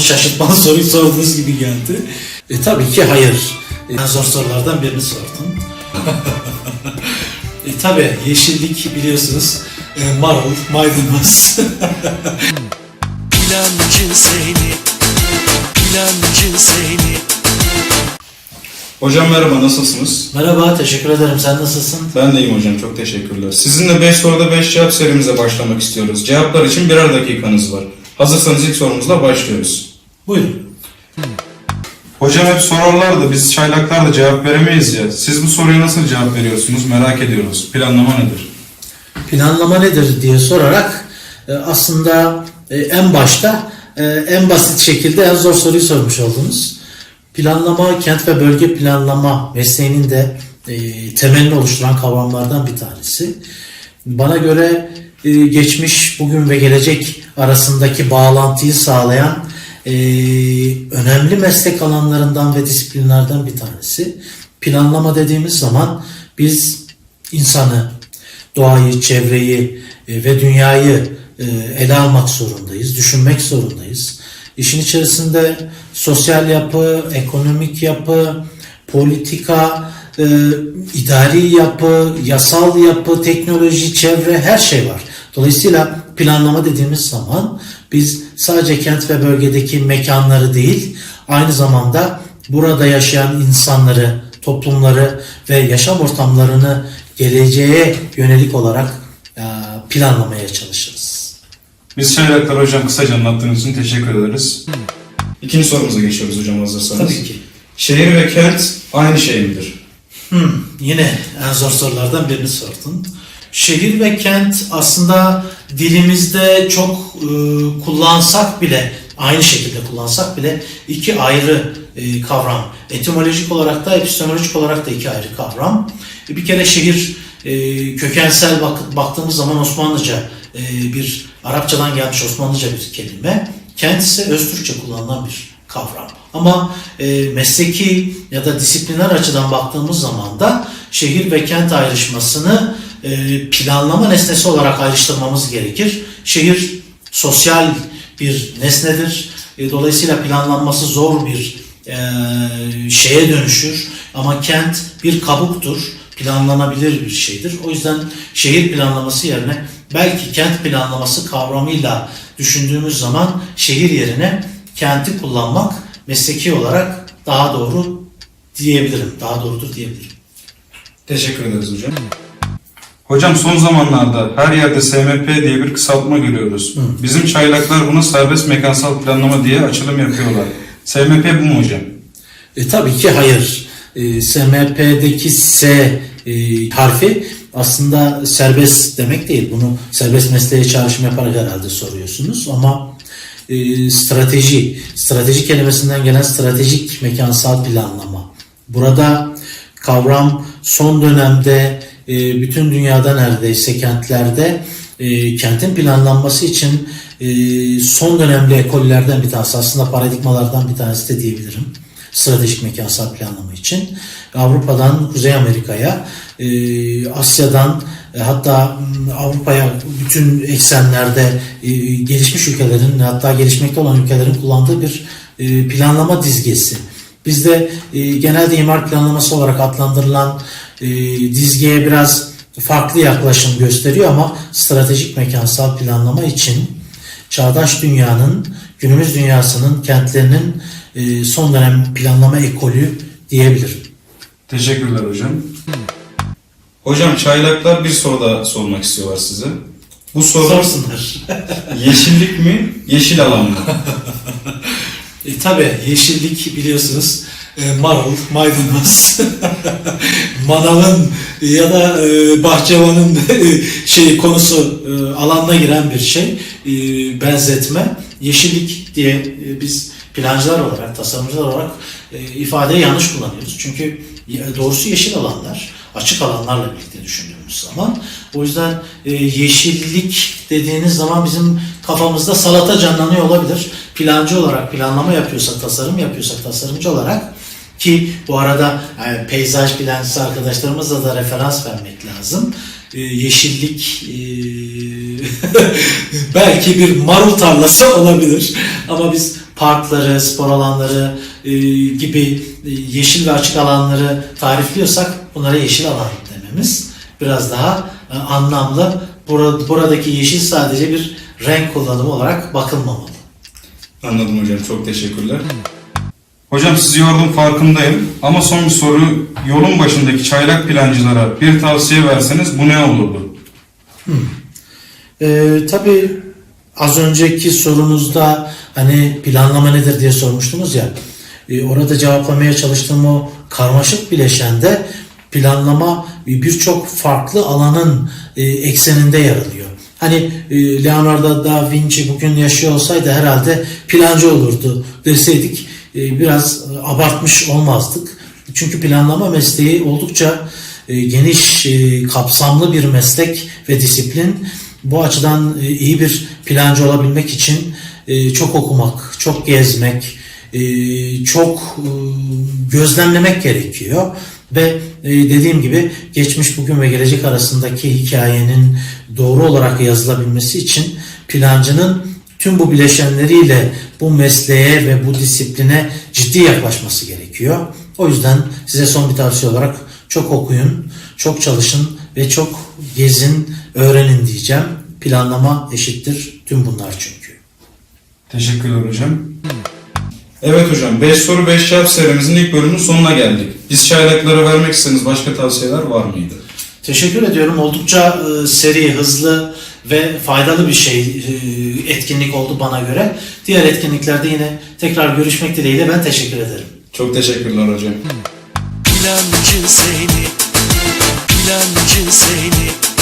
Şaşırtmalı soruyu sorduğunuz gibi geldi. E, tabii ki hayır. En zor sorulardan birini sordum. e, tabii yeşillik biliyorsunuz e, marul, maydanoz. Plancı seni Plancı seni Hocam merhaba nasılsınız? Merhaba, teşekkür ederim. Sen nasılsın? Ben de iyiyim hocam çok teşekkürler. Sizinle 5 soruda 5 cevap serimize başlamak istiyoruz. Cevaplar için birer dakikanız var. Hazırsanız ilk sorumuzla başlıyoruz. Buyurun. Hocam hep sorarlar da biz çaylaklar da cevap veremeyiz ya. Siz bu soruya nasıl cevap veriyorsunuz merak ediyoruz. Planlama nedir? Planlama nedir diye sorarak e, aslında e, en başta e, en basit şekilde en zor soruyu sormuş oldunuz. Planlama, kent ve bölge planlama mesleğinin de temelini oluşturan kavramlardan bir tanesi. Bana göre geçmiş, bugün ve gelecek arasındaki bağlantıyı sağlayan e, önemli meslek alanlarından ve disiplinlerden bir tanesi. Planlama dediğimiz zaman biz insanı, doğayı, çevreyi e, ve dünyayı e, ele almak zorundayız, düşünmek zorundayız. İşin içerisinde sosyal yapı, ekonomik yapı, politika, e, idari yapı, yasal yapı, teknoloji, çevre her şey var. Dolayısıyla planlama dediğimiz zaman biz sadece kent ve bölgedeki mekanları değil, aynı zamanda burada yaşayan insanları, toplumları ve yaşam ortamlarını geleceğe yönelik olarak e, planlamaya çalışırız. Biz çaylaklar hocam kısaca anlattığınız için teşekkür ederiz. İkinci sorumuza geçiyoruz hocam hazırsanız. Tabii ki. Şehir ve kent aynı şey midir? Hmm, yine en zor sorulardan birini sordun. Şehir ve kent aslında dilimizde çok e, kullansak bile, aynı şekilde kullansak bile iki ayrı e, kavram. Etimolojik olarak da, epistemolojik olarak da iki ayrı kavram. E, bir kere şehir e, kökensel bak, baktığımız zaman Osmanlıca e, bir Arapçadan gelmiş Osmanlıca bir kelime. Kent ise Öztürkçe kullanılan bir kavram. Ama e, mesleki ya da disipliner açıdan baktığımız zaman da şehir ve kent ayrışmasını planlama nesnesi olarak ayrıştırmamız gerekir. Şehir sosyal bir nesnedir. E, dolayısıyla planlanması zor bir e, şeye dönüşür. Ama kent bir kabuktur. Planlanabilir bir şeydir. O yüzden şehir planlaması yerine belki kent planlaması kavramıyla düşündüğümüz zaman şehir yerine kenti kullanmak mesleki olarak daha doğru diyebilirim. Daha doğrudur diyebilirim. Teşekkür ederiz hocam. Hocam son zamanlarda her yerde SMP diye bir kısaltma görüyoruz. Bizim çaylaklar buna serbest mekansal planlama diye açılım yapıyorlar. SMP bu mu hocam? E, tabii ki hayır. E, SMP'deki S e, harfi aslında serbest demek değil. Bunu serbest mesleğe çağrışım yaparak herhalde soruyorsunuz ama e, strateji, strateji kelimesinden gelen stratejik mekansal planlama. Burada kavram son dönemde e, bütün dünyada neredeyse kentlerde e, kentin planlanması için e, son dönemli ekollerden bir tanesi aslında paradigmalardan bir tanesi de diyebilirim. Stratejik mekansal planlama için. Avrupa'dan Kuzey Amerika'ya, e, Asya'dan e, hatta Avrupa'ya bütün eksenlerde e, gelişmiş ülkelerin hatta gelişmekte olan ülkelerin kullandığı bir e, planlama dizgesi. Bizde e, genelde imar planlaması olarak adlandırılan e, dizgeye biraz farklı yaklaşım gösteriyor ama stratejik mekansal planlama için çağdaş dünyanın, günümüz dünyasının, kentlerinin e, son dönem planlama ekolü diyebilirim. Teşekkürler hocam. Hocam çaylaklar bir soru daha sormak istiyorlar size. Bu soru Sorsunlar. yeşillik mi, yeşil alan mı? E, tabii yeşillik biliyorsunuz e, marul, maydanoz, manavın ya da e, bahçıvanın şey konusu e, alanına giren bir şey e, benzetme. Yeşillik diye e, biz plancılar olarak, tasarımcılar olarak e, ifadeyi yanlış kullanıyoruz. Çünkü doğrusu yeşil alanlar, açık alanlarla birlikte düşündüğümüz zaman. O yüzden e, yeşillik dediğiniz zaman bizim kafamızda salata canlanıyor olabilir. Plancı olarak planlama yapıyorsak, tasarım yapıyorsak tasarımcı olarak ki bu arada yani peyzaj plancısı arkadaşlarımızla da referans vermek lazım. E, yeşillik e, belki bir marul tarlası olabilir ama biz parkları, spor alanları e, gibi e, yeşil ve açık alanları tarifliyorsak bunlara yeşil alan dememiz biraz daha e, anlamlı. Bura- Buradaki yeşil sadece bir renk kullanımı olarak bakılmamalı. Anladım hocam. Çok teşekkürler. Hocam sizi yordum farkındayım. Ama son bir soru. Yolun başındaki çaylak plancılara bir tavsiye verseniz bu ne olurdu? Ee, tabii az önceki sorunuzda hani planlama nedir diye sormuştunuz ya. Ee, orada cevaplamaya çalıştığım o karmaşık bileşende planlama birçok farklı alanın e, ekseninde yer alıyor. Hani e, Leonardo da Vinci bugün yaşıyor olsaydı herhalde plancı olurdu deseydik e, biraz abartmış olmazdık. Çünkü planlama mesleği oldukça geniş, kapsamlı bir meslek ve disiplin. Bu açıdan iyi bir plancı olabilmek için çok okumak, çok gezmek, çok gözlemlemek gerekiyor. Ve e, dediğim gibi geçmiş, bugün ve gelecek arasındaki hikayenin doğru olarak yazılabilmesi için plancının tüm bu bileşenleriyle bu mesleğe ve bu disipline ciddi yaklaşması gerekiyor. O yüzden size son bir tavsiye olarak çok okuyun, çok çalışın ve çok gezin, öğrenin diyeceğim. Planlama eşittir tüm bunlar çünkü. Teşekkürler hocam. Evet hocam 5 soru 5 cevap serimizin ilk bölümünün sonuna geldik. Biz çaylaklara vermek istediğiniz başka tavsiyeler var mıydı? Teşekkür ediyorum. Oldukça e, seri, hızlı ve faydalı bir şey e, etkinlik oldu bana göre. Diğer etkinliklerde yine tekrar görüşmek dileğiyle ben teşekkür ederim. Çok teşekkürler hocam. Plancı seni Plancı seni